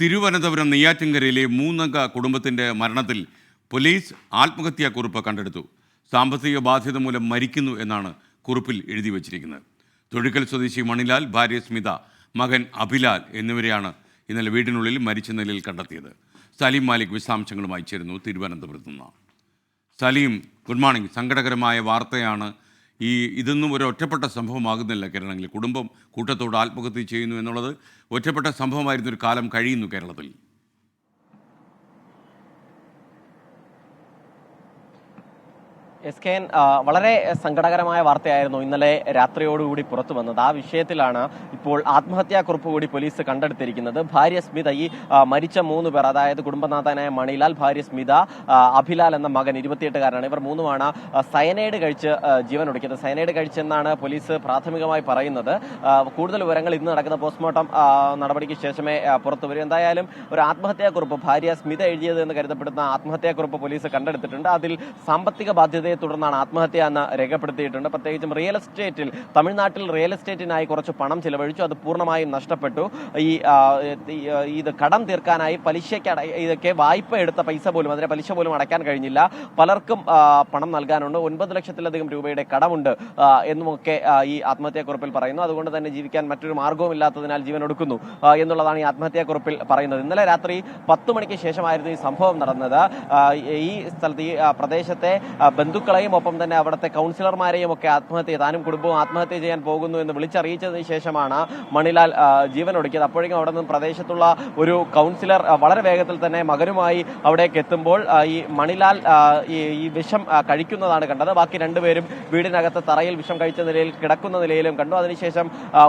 തിരുവനന്തപുരം നെയ്യാറ്റിൻകരയിലെ മൂന്നംഗ കുടുംബത്തിന്റെ മരണത്തിൽ പോലീസ് ആത്മഹത്യാ കുറിപ്പ് കണ്ടെടുത്തു. സാമ്പത്തിക ബാധ്യത മൂലം മരിക്കുന്നു എന്നാണ് കുറിപ്പിൽ എഴുതി വച്ചിരിക്കുന്നത്. തൊഴിക്കൽ സ്വദേശി മണിലാൽ ഭാര്യ സ്മിത മകൻ അഭിലാൽ എന്നിവരെയാണ് ഇന്നലെ വീടിനുള്ളിൽ മരിച്ച നിലയിൽ കണ്ടെത്തിയത്. സലീം മാലിക് വിശദാംശങ്ങളുമായി ചേരുന്നു തിരുവനന്തപുരത്ത് നിന്ന്. Saleem good morning. സങ്കടകരമായ വാർത്തയാണ് ഈ ഇതൊന്നും ഒരു ഒറ്റപ്പെട്ട സംഭവമാകുന്നില്ല കേരളത്തിൽ കുടുംബം കൂട്ടത്തോട് ആത്മഹത്യ ചെയ്യുന്നു എന്നുള്ളത് ഒറ്റപ്പെട്ട സംഭവമായിരുന്നൊരു കാലം കഴിയുന്നു കേരളത്തിൽ. എസ് കെ എൻ വളരെ സങ്കടകരമായ വാർത്തയായിരുന്നു ഇന്നലെ രാത്രിയോടുകൂടി പുറത്തു വന്നത്. ആ വിഷയത്തിലാണ് ഇപ്പോൾ ആത്മഹത്യാക്കുറിപ്പ് കൂടി പോലീസ് കണ്ടെടുത്തിരിക്കുന്നത്. ഭാര്യ സ്മിത ഈ മരിച്ച മൂന്ന് പേർ അതായത് കുടുംബനാഥനായ മണിലാൽ ഭാര്യ സ്മിത അഭിലാൽ എന്ന മകൻ ഇരുപത്തിയെട്ടുകാരനാണ് ഇവർ മൂന്നുമാണ് സയനൈഡ് കഴിച്ച് ജീവൻ ഒടുക്കിയത് സയനൈഡ് കഴിച്ചെന്നാണ് പോലീസ് പ്രാഥമികമായി പറയുന്നത്. കൂടുതൽ വിവരങ്ങൾ ഇന്ന് നടക്കുന്ന പോസ്റ്റ്മോർട്ടം നടപടിക്ക് ശേഷമേ പുറത്തു വരും. എന്തായാലും ഒരു ആത്മഹത്യാക്കുറിപ്പ് ഭാര്യ സ്മിത എഴുതിയത് എന്ന് കരുതപ്പെടുന്ന ആത്മഹത്യാക്കുറിപ്പ് പോലീസ് കണ്ടെടുത്തിട്ടുണ്ട്. അതിൽ സാമ്പത്തിക ബാധ്യതയെ തുടർന്നാണ് ആത്മഹത്യ എന്ന് രേഖപ്പെടുത്തിയിട്ടുണ്ട്. പ്രത്യേകിച്ചും റിയൽ എസ്റ്റേറ്റിൽ തമിഴ്നാട്ടിൽ റിയൽ എസ്റ്റേറ്റിനായി കുറച്ച് പണം ചിലവഴിച്ചു. അത് പൂർണമായും നഷ്ടപ്പെട്ടു. ഈ ഇത് കടം തീർക്കാനായി പലിശയ്ക്ക് ഇതൊക്കെ വായ്പ എടുത്ത പൈസ പോലും അതിന്റെ പലിശ പോലും അടയ്ക്കാൻ കഴിഞ്ഞില്ല. പലർക്കും പണം നൽകാനുണ്ട്. ഒൻപത് ലക്ഷത്തിലധികം രൂപയുടെ കടമുണ്ട് എന്നുമൊക്കെ ഈ ആത്മഹത്യാക്കുറിപ്പിൽ പറയുന്നു. അതുകൊണ്ട് തന്നെ ജീവിക്കാൻ മറ്റൊരു മാർഗവും ഇല്ലാത്തതിനാൽ ജീവൻ ഒടുക്കുന്നു എന്നുള്ളതാണ് ഈ ആത്മഹത്യാക്കുറിപ്പിൽ പറയുന്നത്. ഇന്നലെ രാത്രി പത്ത് മണിക്ക് ശേഷമായിരുന്നു ഈ സംഭവം നടന്നത്. ഈ സ്ഥലത്ത് ഈ പ്രദേശത്തെ ആ, ബന്ധുക്കളെയും ഒപ്പം തന്നെ അവിടുത്തെ കൗൺസിലർമാരെയും ഒക്കെ ആത്മഹത്യ താനും കുടുംബവും ആത്മഹത്യ ചെയ്യാൻ പോകുന്നു എന്ന് വിളിച്ചറിയിച്ചതിന് ശേഷമാണ് മണിലാൽ ഒടുക്കിയത്. അപ്പോഴേക്കും അവിടെ നിന്ന് പ്രദേശത്തുള്ള ഒരു കൗൺസിലർ വളരെ വേഗത്തിൽ തന്നെ മകനുമായി അവിടേക്ക് എത്തുമ്പോൾ ഈ മണിലാൽ ഈ വിഷം കഴിക്കുന്നതാണ് കണ്ടത്. ബാക്കി രണ്ടുപേരും വീടിനകത്ത് തറയിൽ വിഷം കഴിച്ച നിലയിൽ കിടക്കുന്ന നിലയിലും കണ്ടു. അതിനുശേഷം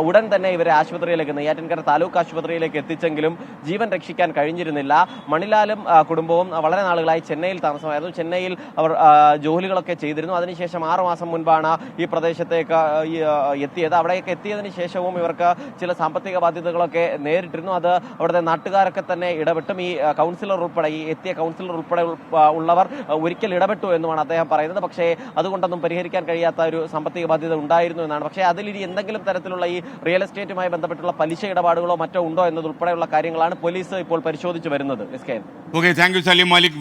ഉടൻ തന്നെ ഇവരെ ആശുപത്രിയിലേക്ക് നെയ്യാറ്റിൻകര താലൂക്ക് ആശുപത്രിയിലേക്ക് എത്തിച്ചെങ്കിലും ജീവൻ രക്ഷിക്കാൻ കഴിഞ്ഞിരുന്നില്ല. മണിലാലും കുടുംബവും വളരെ നാളുകളായി ചെന്നൈയിൽ താമസമായിരുന്നു. ചെന്നൈയിൽ അവർ ആ, ജോലികളൊക്കെ ചെയ്തിരുന്നു. അതിനുശേഷം ആറുമാസം മുൻപാണ് ഈ പ്രദേശത്തേക്ക് എത്തിയത്. അവിടേക്ക് എത്തിയതിനു ശേഷവും ഇവർക്ക് ചില സാമ്പത്തിക ബാധ്യതകളൊക്കെ നേരിട്ടിരുന്നു. അത് അവിടുത്തെ നാട്ടുകാരൊക്കെ തന്നെ ഇടപെട്ടും. ഈ കൗൺസിലർ ഉൾപ്പെടെ ഈ എത്തിയ കൗൺസിലർ ഉൾപ്പെടെ ഉള്ളവർ ഒരിക്കൽ ഇടപെട്ടു എന്നുമാണ് അദ്ദേഹം പറയുന്നത്. പക്ഷേ അതുകൊണ്ടൊന്നും പരിഹരിക്കാൻ കഴിയാത്ത ഒരു സാമ്പത്തിക ബാധ്യത ഉണ്ടായിരുന്നു എന്നാണ്. പക്ഷേ അതിലിനി എന്തെങ്കിലും തരത്തിലുള്ള ഈ റിയൽ എസ്റ്റേറ്റുമായി ബന്ധപ്പെട്ടുള്ള പലിശ ഇടപാടുകളോ മറ്റോ ഉണ്ടോ എന്നതുൾപ്പെടെയുള്ള കാര്യങ്ങളാണ് പോലീസ് ഇപ്പോൾ പരിശോധിച്ചു വരുന്നത്. Okay thank you Saleem Malik